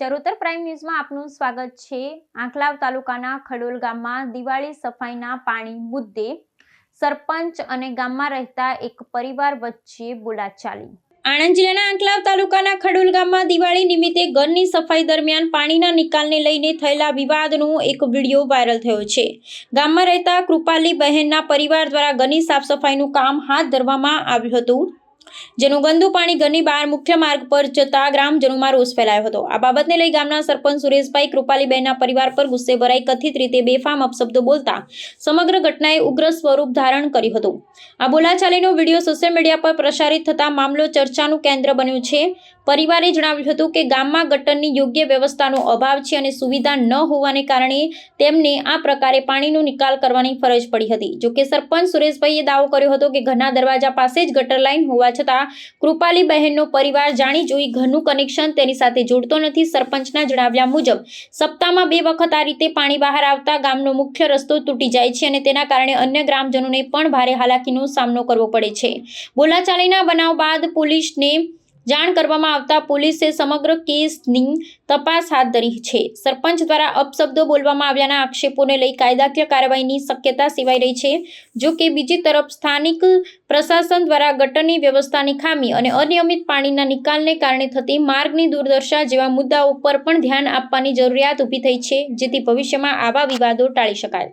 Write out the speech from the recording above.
Charotar prime ન્યૂઝમાં આપનું સ્વાગત છે. આંકલાવ તાલુકાના ખડોલ ગામમાં દિવાળી સફાઈના પાણી મુદ્દે સરપંચ અને ગામમાં રહેતા એક પરિવાર વચ્ચે બોલાચાલી. આણંદ જિલ્લાના આંકલાવ તાલુકાના ખડોલ ગામમાં દિવાળી નિમિત્તે ઘરની સફાઈ દરમિયાન પાણીના નિકાલને લઈને થયેલા વિવાદનો એક વીડિયો વાયરલ થયો છે. ગામમાં રહેતા કૃપાલી બહેનના પરિવાર દ્વારા ઘરની સાફ સફાઈનું કામ હાથ ધરવામાં આવ્યું હતું. જેનું ગંદુ પાણી ઘરની બહાર મુખ્ય માર્ગ પર જતા ગ્રામજનોમાં રોષ ફેલાયો હતો. આ બાબતને લઈ ગામના સરપંચ સુરેશભાઈ કૃપાલીબેનના પરિવાર પર ગુસ્સે ભરાઈ કથિત રીતે બેફામ અપશબ્દો બોલતા સમગ્ર ઘટનાએ ઉગ્ર સ્વરૂપ ધારણ કર્યું હતું. આ બોલાચાલીનો વીડિયો સોશિયલ મીડિયા પર પ્રસારિત થતા મામલો ચર્ચાનું કેન્દ્ર બન્યું છે. પરિવારે જણાવ્યું હતું કે ગામમાં ગટરની યોગ્ય વ્યવસ્થાનો અભાવ છે અને સુવિધા ન હોવાને કારણે તેમને આ પ્રકારે પાણીનો નિકાલ કરવાની ફરજ પડી હતી. જોકે સરપંચ સુરેશભાઈએ દાવો કર્યો હતો કે ઘરના દરવાજા પાસે જ ગટર લાઈન હોવા છતાં કૃપાલી બહેનનો પરિવાર જાણી જોઈ ઘરનું કનેક્શન તેની સાથે જોડતો નથી. સરપંચના જણાવ્યા મુજબ, સપ્તાહમાં બે વખત આ રીતે પાણી બહાર આવતા ગામનો મુખ્ય રસ્તો તૂટી જાય છે અને તેના કારણે અન્ય ગ્રામજનોને પણ ભારે હાલાકીનો સામનો કરવો પડે છે. બોલાચાલીના બનાવ બાદ પોલીસને જાણ કરવામાં આવતા પોલીસે સમગ્ર કેસની તપાસ હાથ ધરી છે. સરપંચ દ્વારા અપશબ્દો બોલવામાં આવ્યાના આક્ષેપોને લઈ કાયદાકીય કાર્યવાહીની શક્યતા સેવાઈ રહી છે, જો કે બીજી તરફ સ્થાનિક પ્રશાસન દ્વારા ગટરની વ્યવસ્થાની ખામી અને અનિયમિત પાણીના નિકાલને કારણે થતી માર્ગની દુર્દશા જેવા મુદ્દાઓ પર પણ ધ્યાન આપવાની જરૂરિયાત ઊભી થઈ છે, જેથી ભવિષ્યમાં આવા વિવાદો ટાળી શકાય.